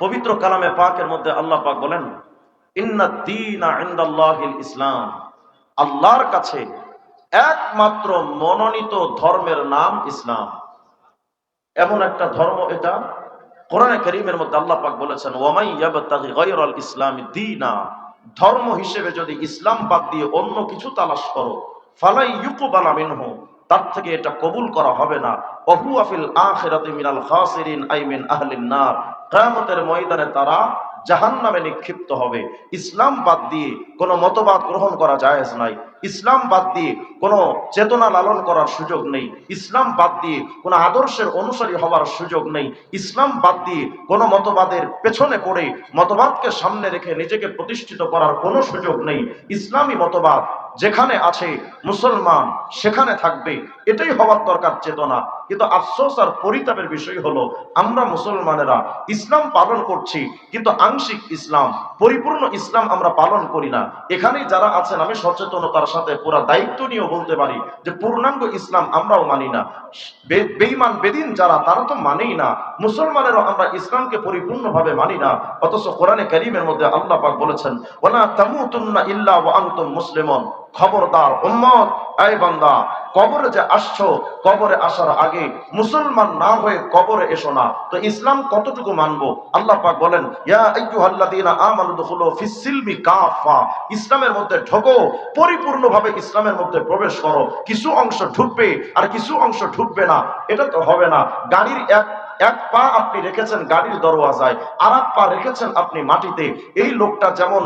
পবিত্র কালামে পাকের মধ্যে আল্লাহ পাক বলেন ইসলাম। আল্লাহর কাছে একমাত্র মনোনীত ধর্মের নাম ইসলাম। এমন একটা ধর্ম এটা, কোরআনে করিমের মধ্যে আল্লাহ পাক বলেছেন ইসলামি দীনা ধর্ম হিসেবে যদি ইসলাম বাদ দিয়ে অন্য কিছু তালাশ করো, ফালাই ইউকুবালা মিনহু, তার থেকে এটা কবুল করা হবে না। কিয়ামতের ময়দানে তারা জাহান্নামে নিক্ষিপ্ত হবে। ইসলাম বাদ দিয়ে কোনো মতবাদ গ্রহণ করা জায়েজ নাই। ইসলাম বাদ দিয়ে কোনো চেতনা লালন করার সুযোগ নেই। ইসলাম বাদ দিয়ে কোনো আদর্শের অনুসারী হওয়ার সুযোগ নেই। ইসলাম বাদ দিয়ে কোনো মতবাদের পেছনে পড়ে মতবাদকে সামনে রেখে নিজেকে প্রতিষ্ঠিত করার কোনো সুযোগ নেই। ইসলামী মতবাদ যেখানে আছে মুসলমান, সেখানে থাকবে। এটাই হওয়ার দরকার, চেতনা। কিন্তু আফসোস আর পরিতাপের বিষয় হলো, আমরা মুসলমানেরা ইসলাম পালন করছি, কিন্তু আংশিক ইসলাম, পরিপূর্ণ ইসলাম আমরা পালন করি না। এখানেই যারা আছেন, আমি সচেতনতার সাথে পুরা দায়িত্ব নিয়েও বলতে পারি যে, পূর্ণাঙ্গ ইসলাম আমরাও মানি না। বে- বেঈমান, বেদিন যারা, তারা তো মানেই না। মুসলমানেরও আমরা ইসলামকে পরিপূর্ণভাবে মানি না। অথচ কোরআনে কারিমের মধ্যে আল্লাহ পাক বলেছেন, ওয়ালা তামুতুন্না ইল্লা ওয়া আনতুম মুসলিমুন। খবরদার উম্মত। এই বান্দা, কবরে যে আসছো, কবরে আসার আগে মুসলমান না হয়ে কবরে এসো না। তো ইসলাম কতটুকু মানবো? আল্লাহ পাক বলেন, ইয়া আইয়ুহাল্লাযীনা আমানু দুখুলু ফিস সিলমি কাফা ইসলামের মধ্যে ঢোকো, পরিপূর্ণভাবে ইসলামের মধ্যে প্রবেশ করো। কিছু অংশ ঢুকবে, আর কিছু অংশ ঢুকবে না। এটা তো হবে না। গাড়ির এক এক পা আপনি রেখেছেন, গাড়ির দরওয়াজায়। আর এক পা রেখেছেন আপনি মাটিতে। এই লোকটা যেমন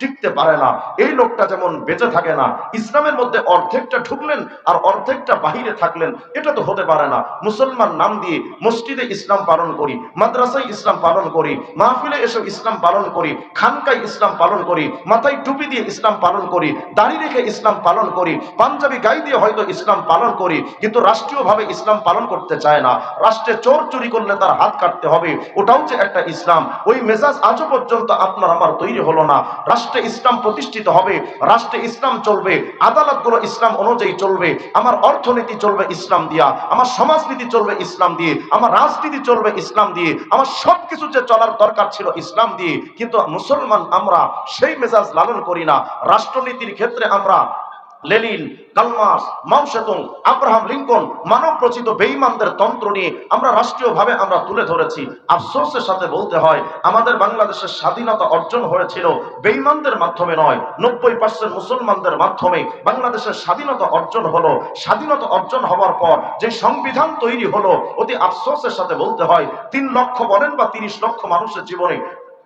টিকতে পারে না। এই লোকটা যেমন বেঁচে থাকে না, ইসলামের মধ্যে অর্ধেকটা ঢুকলেন আর অর্ধেকটা বাহিরে থাকলেন, এটা তো হতে পারে না। মুসলমান নাম দিয়ে মসজিদে ইসলাম পালন করি, মাদ্রাসায় ইসলাম পালন করি, মাহফিলে এসে ইসলাম পালন করি, খানকায় ইসলাম পালন করি, মাথায় টুপি দিয়ে ইসলাম পালন করি, দাড়ি রেখে ইসলাম পালন করি, পাঞ্জাবি গাই দিয়ে হয়তো ইসলাম পালন করি, কিন্তু রাষ্ট্রীয়ভাবে ইসলাম পালন করতে চায় না। রাষ্ট্রে চোর চুরি করলে তার হাত কাটতে হবে, ওটাও যে একটা ইসলাম। ওই মেজাজ আজও পর্যন্ত আপনার আমার তৈরি হলো না। রাষ্ট্রে ইসলাম প্রতিষ্ঠিত হবে, রাষ্ট্রে ইসলাম চলবে, আদালতগুলো ইসলাম অনুযায়ী চলবে, আমার অর্থনীতি চলবে ইসলাম দিয়া, আমার সমাজনীতি চলবে ইসলাম দিয়ে, আমার রাজনীতি চলবে ইসলাম দিয়ে, আমার সবকিছু যে চলার দরকার ছিল ইসলাম দিয়ে, কিন্তু মুসলমান আমরা সেই মেজাজ লালন করি না। রাষ্ট্রনীতির ক্ষেত্রে আমরা Lenin Karl Marx Mao Tse tung Abraham Lincoln মানব রচিত বেঈমানদের তন্ত্র নিয়ে আমরা রাষ্ট্রীয়ভাবে আমরা তুলে ধরেছি। আফসোসের সাথে বলতে হয়, আমাদের বাংলাদেশের স্বাধীনতা অর্জন হয়েছিল বেঈমানদের মাধ্যমে নয়, নব্বই পার্সেন্ট মুসলমানদের মাধ্যমে। বাংলাদেশের স্বাধীনতা অর্জন হলো, স্বাধীনতা অর্জন হওয়ার পর যে সংবিধান তৈরি হলো, অতি আফসোসের সাথে বলতে হয়, তিন লক্ষ বলেন বা তিরিশ লক্ষ মানুষের জীবনে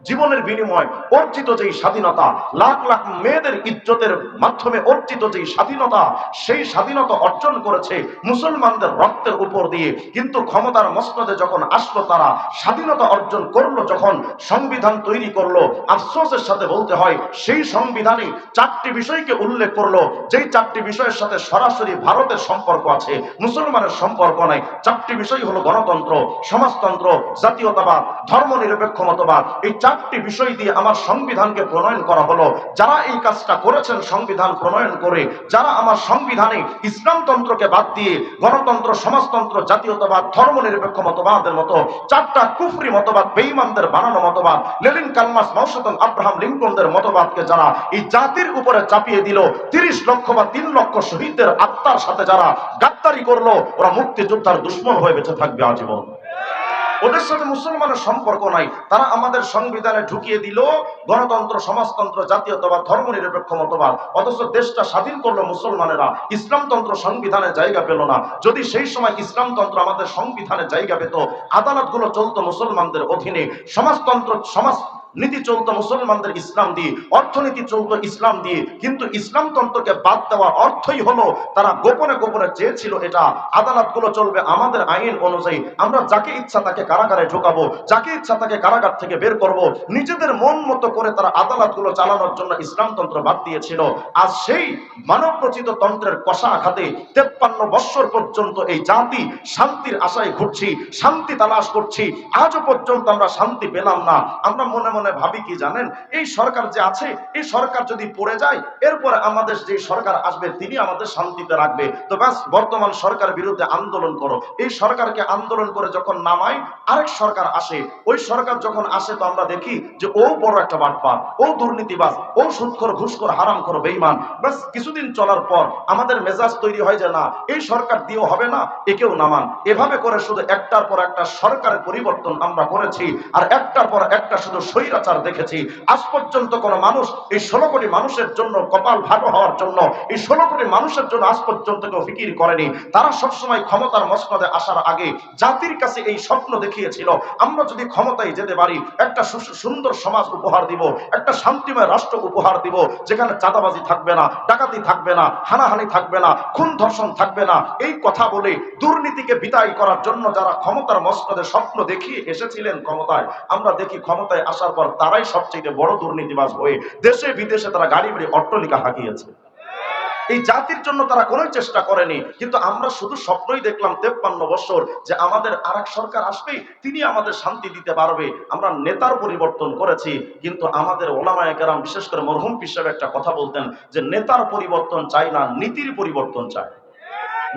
জীবনের বিনিময় অর্জিত যেই স্বাধীনতা, লাখ লাখ মেয়েদের ইজ্জতের মাধ্যমে অর্জিত যেই স্বাধীনতা, সেই স্বাধীনতা অর্জন করেছে মুসলমানদের রক্তের উপর দিয়ে। কিন্তু ক্ষমতার মসনদে যখন আসলো তারা, স্বাধীনতা অর্জন করল যখন, সংবিধান তৈরি করল, আফসোসের সাথে বলতে হয়, সেই সংবিধানে চারটি বিষয়কে উল্লেখ করল। যেই চারটি বিষয়ের সাথে সরাসরি ভারতের সম্পর্ক আছে, মুসলমানের সম্পর্ক নাই। চারটি বিষয় হলো গণতন্ত্র, সমাজতন্ত্র, জাতীয়তাবাদ, ধর্মনিরপেক্ষ মতবাদ। এই চারটি বিষয় দিয়ে আমার সংবিধানকে প্রণয়ন করা হলো। যারা এই কাজটা করেছেন, সংবিধান প্রণয়ন করে, যারা আমার সংবিধানে ইসলামতন্ত্রকে বাদ দিয়ে গণতন্ত্র, সমাজতন্ত্র, জাতীয়তাবাদ, ধর্মনিরপেক্ষ মতবাদের মতো চারটা কুফরি মতবাদ, বেঈমানদের বানানো মতবাদ লেলিন কালমাস মৌসতন আব্রাহাম লিঙ্কনদের মতবাদকে যারা এই জাতির উপরে চাপিয়ে দিল, তিরিশ লক্ষ বা তিন লক্ষ শহীদদের আত্মার সাথে যারা গাদ্দারি করল, ওরা মুক্তিযোদ্ধার দুশ্মন হয়ে বেঁচে থাকবে আজীবন। ওদের সাথে মুসলমানের সম্পর্ক নাই। তারা আমাদের সংবিধানে ঢুকিয়ে দিল, গণতন্ত্র, সমাজতন্ত্র, জাতীয়তাবাদ ধর্ম নিরপেক্ষ মতবাদ। অথচ দেশটা স্বাধীন করল মুসলমানেরা। ইসলামতন্ত্র সংবিধানে জায়গা পেল না। যদি সেই সময় ইসলামতন্ত্র আমাদের সংবিধানে জায়গা পেত, আদালতগুলো চলতো মুসলমানদের অধীনে। সমাজতন্ত্র, সমাজ নীতি চলতো মুসলমানদের ইসলাম দিয়ে, অর্থনীতি চলতো ইসলাম দিয়ে, কিন্তু ইসলামতন্ত্রকে বাদ দেওয়ার অর্থই হলো তারা গোপনে গোপনে চেয়েছিল এটা, আদালতগুলো চলবে আমাদের আইন অনুযায়ী, আমরা যাকে ইচ্ছা তাকে কারাগারে ঢোকাবো, যাকে ইচ্ছা তাকে কারাগার থেকে বের করব, নিজেদের মন মতো করে তারা আদালতগুলো চালানোর জন্য ইসলামতন্ত্র বাদ দিয়েছিল। আর সেই মানব রচিত তন্ত্রের কষা আঘাতে তেপ্পান্ন বৎসর পর্যন্ত এই জাতি শান্তির আশায় ঘুরছি, শান্তি তালাশ করছি, আজও পর্যন্ত আমরা শান্তি পেলাম না। আমরা মনে মনে মনে ভাবি কি জানেন? এই সরকার যে আছে, এই সরকার যদি পড়ে যায়, এরপরে আমাদের যে সরকার আসবে, তিনি আমাদের শান্তিতে রাখবে। তো ব্যাস, বর্তমান সরকার বিরুদ্ধে আন্দোলন করো। এই সরকারকে আন্দোলন করে যখন নামাই, আরেক সরকার আসে। ওই সরকার যখন আসে, তো আমরা দেখি যে ও বড় একটা বাটপার, ও দুর্নীতিবাজ, ও সুৎখর, ঘুষখোর, হারাম করো বেইমান ব্যাস, কিছুদিন চলার পর আমাদের মেজাজ তৈরি হয় যে না, এই সরকার দিয়েও হবে না, একেও নামান। এভাবে করে শুধু একটার পর একটা সরকারের পরিবর্তন আমরা করেছি, আর একটার পর একটা শুধু স্বৈরাচার দেখেছি। আজ পর্যন্ত কোনো মানুষ এই ষোলো কোটি মানুষের জন্য কপাল ভালো হওয়ার জন্য, এই ষোলো কোটি মানুষের জন্য আজ পর্যন্ত কেউ ফিকির করেনি। তারা সবসময় ক্ষমতার মসনদে আসার আগে জাতির কাছে এই স্বপ্ন দেখিয়েছিল, আমরা যদি ক্ষমতায় যেতে পারি, একটা সুন্দর সমাজ উপহার দিব, একটা শান্তিময় রাষ্ট্র উপহার দিব, যেখানে চাঁদাবাজি থাকবে না, ডাকাতি থাকবে না, হানাহানি থাকবে না, খুন ধর্ষণ থাকবে না, এই কথা বলে দুর্নীতিকে বিদায় করার জন্য যারা ক্ষমতার মসনদে স্বপ্ন দেখিয়ে এসেছিলেন ক্ষমতায়, আমরা দেখি ক্ষমতায় আসার তারাই সবচেয়ে বড় দুর্নীতিবাজ হয়ে দেশে বিদেশে তারা গাড়ি বাড়ি, অট্টলিকা হাঁকিয়েছে। এই জাতির জন্য তারা কোনো চেষ্টা করেনি, কিন্তু আমরা শুধু স্বপ্নই দেখলাম তেপ্পান্ন বছর যে আমাদের আরেক সরকার আসবে তিনি আমাদের শান্তি দিতে পারবে। আমরা নেতার পরিবর্তন করেছি, কিন্তু আমাদের ওলামায় কেরাম, বিশেষ করে মরহুম হিসেবে একটা কথা বলতেন যে, নেতার পরিবর্তন চাই না, নীতির পরিবর্তন চায়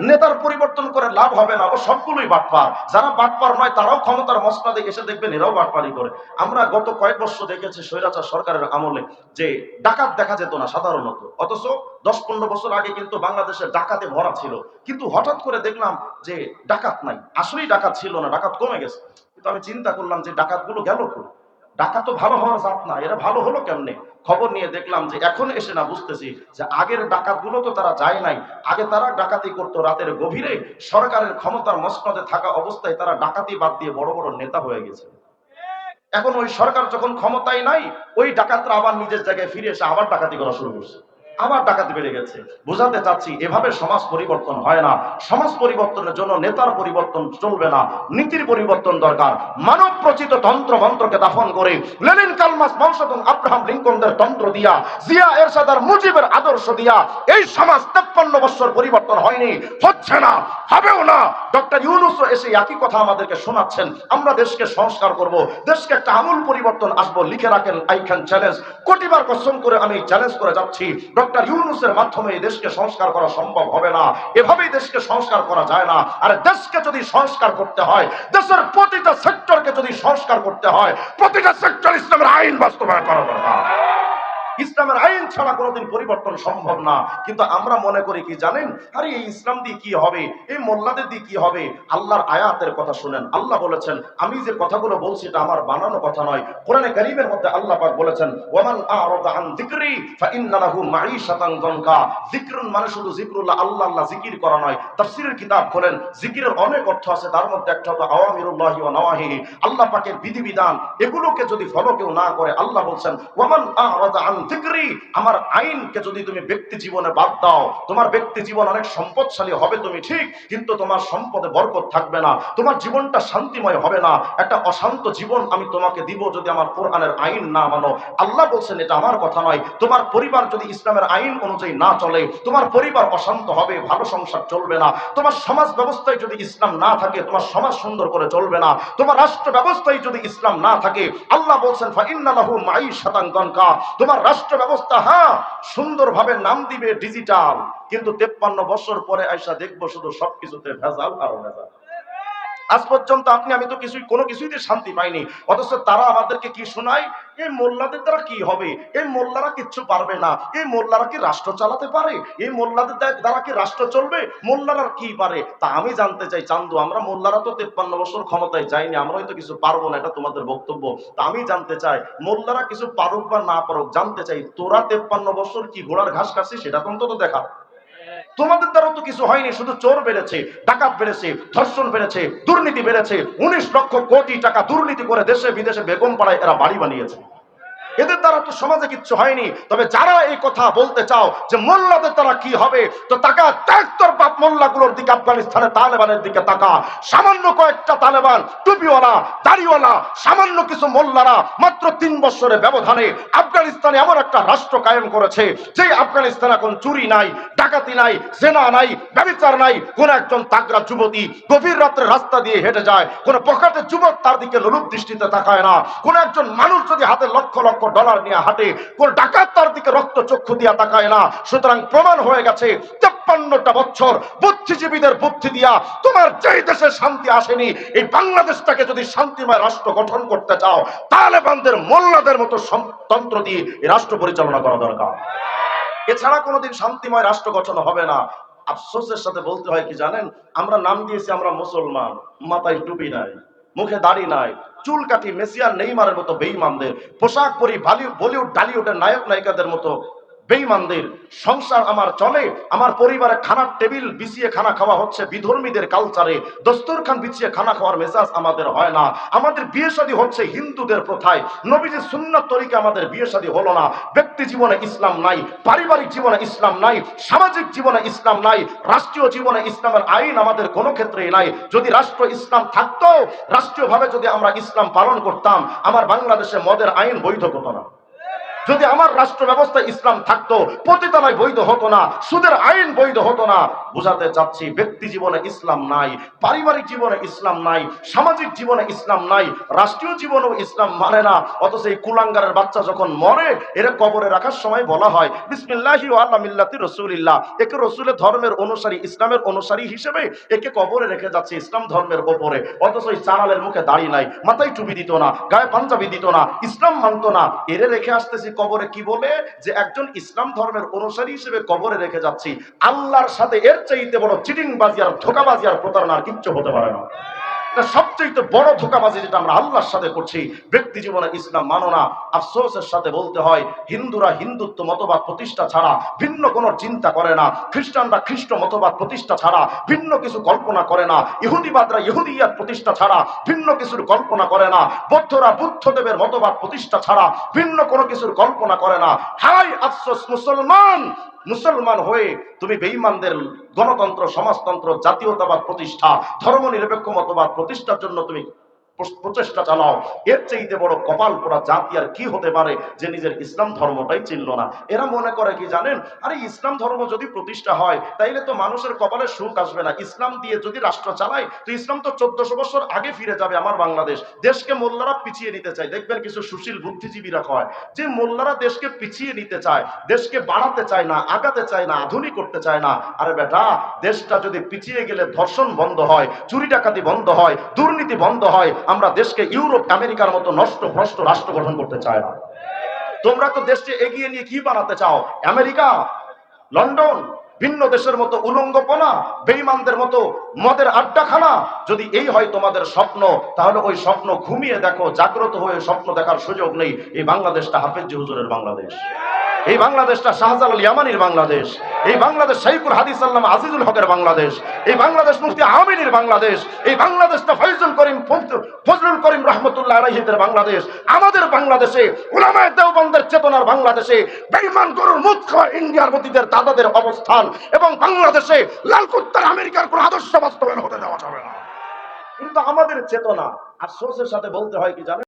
নেতার পরিবর্তন করে লাভ হবে না, ও সবগুলোই বাটপার। যারা বাটপার নয়, তারাও ক্ষমতার মসনাদে এসে দেখবেন এরাও বাটপারি করে। আমরা গত কয়েক বছর দেখেছি স্বৈরাচার সরকারের আমলে যে ডাকাত দেখা যেত না সাধারণত। অথচ দশ পনেরো বছর আগে কিন্তু বাংলাদেশের ডাকাতে ভরা ছিল। কিন্তু হঠাৎ করে দেখলাম যে ডাকাত নাই। আসলেই ডাকাত ছিল না, ডাকাত কমে গেছে। কিন্তু আমি চিন্তা করলাম যে ডাকাতগুলো গেল কই? ডাকাত তো ভালো হওয়ার জাত না, এরা ভালো হলো কেমনে? খবর নিয়ে দেখলাম যে এখন এসে না বুঝতেছি যে আগের ডাকাতগুলো তো তারা যায় নাই। আগে তারা ডাকাতি করতো রাতের গভীরে, সরকারের ক্ষমতার মসনদে থাকা অবস্থায় তারা ডাকাতি বাদ দিয়ে বড় বড় নেতা হয়ে গেছে। এখন ওই সরকার যখন ক্ষমতায় নাই, ওই ডাকাতরা আবার নিজের জায়গায় ফিরে এসে আবার ডাকাতি করা শুরু করছে। আবার ডাকাতি বেড়ে গেছে। বোঝাতে চাচ্ছি, এভাবে সমাজ পরিবর্তন হয় না। সমাজ পরিবর্তনের জন্য নেতার পরিবর্তন চলবে না। নীতির পরিবর্তন দরকার। মানব প্রচিত তন্ত্র মন্ত্রকে দাফন করে লেনিন কালমাস মৌসুম আব্রাহাম লিঙ্কনদের তন্ত্র দিয়া, জিয়া এরশাদার মুজিবের আদর্শ দিয়া, এই সমাজ তেপ্পান্ন বছর পরিবর্তন হয়নি, হচ্ছে না, হবেও না। ডক্টর ইউনুস এসে একই কথা আমাদেরকে শোনাচ্ছেন। আমরা দেশকে সংস্কার করব, দেশকে একটা আমূল পরিবর্তন আসব, লিখে রাখেন আই চ্যালেঞ্জ। কোটিবার কসম করে আমি চ্যালেঞ্জ করে যাচ্ছি। ডক্টর ইউনুসের মাধ্যমে এই দেশকে সংস্কার করা সম্ভব হবে না। এভাবেই দেশকে সংস্কার করা যায় না। আর দেশকে যদি সংস্কার করতে হয়, দেশের প্রতিটা সেক্টরকে যদি সংস্কার করতে হয়, প্রতিটা সেক্টর ইসলামের আইন বাস্তবায়ন করা দরকার। ইসলামের আইন ছাড়া কোনোদিন পরিবর্তন সম্ভব না। কিন্তু আমরা মনে করি কি জানেন? আরে এই ইসলাম দিয়ে কি হবে? এই মোল্লাদের দিয়ে কি হবে? আল্লাহর আয়াতের কথা শুনেন। আল্লাহ বলেছেন, আমি যে কথাগুলো বলছি এটা আমার বানানো কথা নয়। কোরআনে কারীমের মধ্যে আল্লাহ পাক বলেছেন, ওয়ামান আরাদা আন যিকরি ফাইন্না লাহু মাঈশাতান দনকা যিকরুন মানে শুধু যিকরুল্লাহ, আল্লাহ আল্লাহ জিকির করা নয়। তাফসীরের কিতাব খোলেন জিকিরের অনেক অর্থ আছে, তার মধ্যে একটা হলো আওয়ামিরুল্লাহি ওয়া নওয়াহিহি আল্লাহ পাকের বিধিবিধান, এগুলোকে যদি ফলো কেউ না করে, আল্লাহ বলছেন, ওয়ামান আরাদা আন যিকরি আমার আইনকে যদি তুমি ব্যক্তি জীবনে বাদ দাও, তোমার ব্যক্তি জীবন অনেক সম্পদশালী হবে তুমি ঠিক, কিন্তু তোমার সম্পদে বরকত থাকবে না, তোমার জীবনটা শান্তিময় হবে না, একটা অশান্ত জীবন আমি তোমাকে দিব যদি আমার কোরআনের আইন না মানো। আল্লাহ বলছেন, এটা আমার কথা নয়। তোমার পরিবার যদি ইসলামের আইন অনুযায়ী না চলে, তোমার পরিবার অশান্ত হবে, ভালো সংসার চলবে না, তোমার সমাজ ব্যবস্থায় যদি ইসলাম না থাকে, তোমার সমাজ সুন্দর করে চলবে না, তোমার রাষ্ট্র ব্যবস্থায় যদি ইসলাম না থাকে, আল্লাহ বলছেন তোমার রাষ্ট্র ব্যবস্থা হ্যাঁ সুন্দরভাবে নাম দিবে ডিজিটাল কিন্তু তেপ্পান্ন বছর পরে আইসা দেখব শুধু সবকিছুতে ভেজাল আর ভেজাল। আজ পর্যন্ত আপনি, আমি তো কিছুই, কোনো কিছুইতে শান্তি পাইনি। অথচ তারা আমাদেরকে কি শোনায়? এই মোল্লাদের দ্বারা কি হবে? এই মোল্লারা কিচ্ছু পারবে না। এই মোল্লারা কি রাষ্ট্র চালাতে পারে? এই মোল্লাদের দ্বারা কি রাষ্ট্র চলবে? মোল্লারা কি পারে? তা আমি জানতে চাই, চান্দু। আমরা মোল্লারা তো তেপ্পান্ন বছর ক্ষমতায় যাইনি, আমরা হয়তো কিছু পারব না, এটা তোমাদের বক্তব্য। তা আমি জানতে চাই, মোল্লারা কিছু পারুক বা না পারুক, জানতে চাই, তোরা তেপ্পান্ন বছর কি ঘোড়ার ঘাস কাটছিস সেটা তো অন্তত দেখা। তোমাদের দ্বারা তো কিছু হয়নি, শুধু চোর বেড়েছে, ডাকাত বেড়েছে, ধর্ষণ বেড়েছে, দুর্নীতি বেড়েছে। উনিশ লক্ষ কোটি টাকা দুর্নীতি করে দেশে বিদেশে বেগম পাড়ায় এরা বাড়ি বানিয়েছে। এদের দ্বারা তো সমাজে কিচ্ছু হয়নি। তবে যারা এই কথা বলতে চাও যে মোল্লাদের দ্বারা কি হবে, তো তাকা ত্যাক্তর বাপ মোল্লাগুলোর দিকে, আফগানিস্তানের তালেবানের দিকে তাকা সামান্য কয়েকটা তালেবান, টুপিওয়ালা, দাড়িওয়ালা, সামান্য কিছু মোল্লারা মাত্র তিন বছরের ব্যবধানে আফগানিস্তানে এমন একটা রাষ্ট্র কায়েম করেছে যে আফগানিস্তান এখন চুরি নাই, ডাকাতি নাই সেনা নাই, ব্যবচার নাই। কোন একজন তাগরা যুবতী গভীর রাত্রে রাস্তা দিয়ে হেঁটে যায়, কোন পকেটে যুবক তার দিকে লোলুপ দৃষ্টিতে তাকায় না। কোন একজন মানুষ যদি হাতে লক্ষ লক্ষ ডলার নিয়ে হাঁটে, কোন ডাকাত তার দিকে রক্ত চক্ষু দিয়া তাকায় না। সুতরাং প্রমাণ হয়ে গেছে, তেপ্পান্নটা বছর বুদ্ধিজীবীদের বুদ্ধি দিয়া তোমার যেই দেশে শান্তি আসেনি, এই বাংলাদেশটাকে যদি শান্তিময় রাষ্ট্র গঠন করতে চাও, তালেবানদের, মোল্লাদের মতো তন্ত্র দিয়ে এই রাষ্ট্র পরিচালনা করা দরকার। এছাড়া কোনোদিন শান্তিময় রাষ্ট্র গঠন হবে না। আফসোসের সাথে বলতে হয় কি জানেন? আমরা নাম দিয়েছি আমরা মুসলমান, মাথায় টুপি নাই। মুখে দাড়ি নাই, চুল কাটি মেসিয়ার নেইমারের মতো বেইমানদের, পোশাক পরি বালি- বলিউড, ডালিউডের নায়ক নায়িকাদের মতো বেইমানদের সংসার আমার চলে, আমার পরিবারে খানার টেবিল বিছিয়ে খানা খাওয়া হচ্ছে, বিধর্মীদের কালচারে দস্তরখান বিছিয়ে খানা খাওয়ার মেজাজ আমাদের হয় না। আমাদের বিয়ে শাদী হচ্ছে হিন্দুদের প্রথায়। নবীজির সুন্নাত তরিকে আমাদের বিয়ে শাদী হলো না। ব্যক্তি জীবনে ইসলাম নাই, পারিবারিক জীবনে ইসলাম নাই, সামাজিক জীবনে ইসলাম নাই, রাষ্ট্রীয় জীবনে ইসলামের আইন আমাদের কোনো ক্ষেত্রেই নাই। যদি রাষ্ট্র ইসলাম থাকতো, রাষ্ট্রীয়ভাবে যদি আমরা ইসলাম পালন করতাম, আমার বাংলাদেশে মদের আইন বৈধ হতো না। যদি আমার রাষ্ট্র ব্যবস্থা ইসলাম থাকতো পতিতালয় বৈধ হতো না, সুদের আইন বৈধ হতো না, বুঝাতে চাচ্ছি ব্যক্তি জীবনে ইসলাম নাই, পারিবারিক জীবনে ইসলাম নাই, সামাজিক জীবনে ইসলাম নাই, রাষ্ট্রীয় জীবনেও ইসলাম মানে না, অথচ এই কুলাঙ্গারের বাচ্চা যখন মরে, এরা কবরে রাখার সময় বলা হয়, বিসমিল্লাহি ওয়া আল্লাহ মিল্লাতি রসুলিল্লাহ। একে রসুলের ধর্মের অনুসারী, ইসলামের অনুসারী হিসেবে একে কবরে রেখে যাচ্ছে ইসলাম ধর্মের ওপরে, অথচ এই চানালের মুখে দাড়ি নাই, মাথায় টুপি দিত না, গায়ে পাঞ্জাবি দিত না, ইসলাম মানতো না, এরে রেখে আসতেছি কবরে কি বলে? যে একজন ইসলাম ধর্মের অনুসারী হিসেবে কবরে রেখে যাচ্ছি। আল্লাহর সাথে এর চাইতে বড় চিটিংবাজি আর ধোকাবাজি আর প্রতারণার কিচ্ছু হতে পারে না। সবচেয়ে বড় ধোকাবাজি যেটা আমরা আল্লাহর সাথে করছি, ব্যক্তি জীবনে ইসলাম মানো না, আফসোসের সাথে বলতে হয়, হিন্দুরা হিন্দুত্ব মতবাদ প্রতিষ্ঠা ছাড়া ভিন্ন কোনো চিন্তা করে না, খ্রিস্টানরা খ্রিস্ট মতবাদ প্রতিষ্ঠা ছাড়া ভিন্ন কিছু কল্পনা করে না, ইহুদিবাদরা ইহুদিয়াত প্রতিষ্ঠা ছাড়া ভিন্ন কিছুর কল্পনা করে না, বৌদ্ধরা বুদ্ধদেবের মতবাদ প্রতিষ্ঠা ছাড়া ভিন্ন কোনো কিছুর কল্পনা করে না। হাই আফসোস মুসলমান! মুসলমান হয়ে তুমি বেঈমানদের গণতন্ত্র সমাজতন্ত্র জাতীয়তাবাদ প্রতিষ্ঠা ধর্মনিরপেক্ষ মতবাদ প্রতিষ্ঠার জন্য তুমি প্রচেষ্টা চালাও। এর চাইতে বড় কপাল পোড়া জাতি আর কি হতে পারে যে নিজের ইসলাম ধর্মটাই চিনল না? এরা মনে করে কি জানেন? আরে, ইসলাম ধর্ম যদি প্রতিষ্ঠা হয়, তাইলে তো মানুষের কপালে সুখ আসবে না। ইসলাম দিয়ে যদি রাষ্ট্র চালায়, তো ইসলাম তো চোদ্দশো বছর আগে ফিরে যাবে আমার বাংলাদেশ। দেশকে মোল্লারা পিছিয়ে নিতে চায়। দেখবেন কিছু সুশীল বুদ্ধিজীবীরা কয় যে, মোল্লারা দেশকে পিছিয়ে নিতে চায়, দেশকে বাড়াতে চায় না, আগাতে চায় না, আধুনিক করতে চায় না। আরে বেটা, দেশটা যদি পিছিয়ে গেলে ধর্ষণ বন্ধ হয়, চুরি ডাকাতি বন্ধ হয়, দুর্নীতি বন্ধ হয় আমরা দেশকে ইউরোপ, আমেরিকার মতো নষ্ট, ভ্রষ্ট রাষ্ট্র গঠন করতে চায় না। তোমরা তো দেশকে এগিয়ে নিয়ে কি বানাতে চাও? আমেরিকা, লন্ডন, ভিন্ন দেশের মতো উলঙ্গপনা বেইমানদের মতো মদের আড্ডাখানা, যদি এই হয় তোমাদের স্বপ্ন, তাহলে ওই স্বপ্ন ঘুমিয়ে দেখো, জাগ্রত হয়ে স্বপ্ন দেখার সুযোগ নেই। এই বাংলাদেশটা হাফেজ হুজুরের বাংলাদেশ। এই বাংলাদেশটা শাহজালাল ইয়ামানির বাংলাদেশ। এই বাংলাদেশ শাইকুল হাদিস আল্লামা আজিজুল হকের বাংলাদেশ। এই বাংলাদেশ মুফতি আমিনের বাংলাদেশ। এই বাংলাদেশটা ফয়জুল করিম ফজ- ফজলুল করিম রহমতুল্লাহ আলাইহিদের বাংলাদেশ। আমাদের বাংলাদেশে উলামায়ে দেওবন্দের চেতনার বাংলাদেশে বেঈমান গরুর মুখ ইন্ডিয়ার মতিদের দাদাদের অবস্থান এবং বাংলাদেশে লাল কুত্তার আমেরিকার কোন আদর্শ বাস্তবায়ন হতে দেওয়া যাবে না। কিন্তু আমাদের চেতনা আর সোর্সের সাথে বলতে হয় কি জানেন?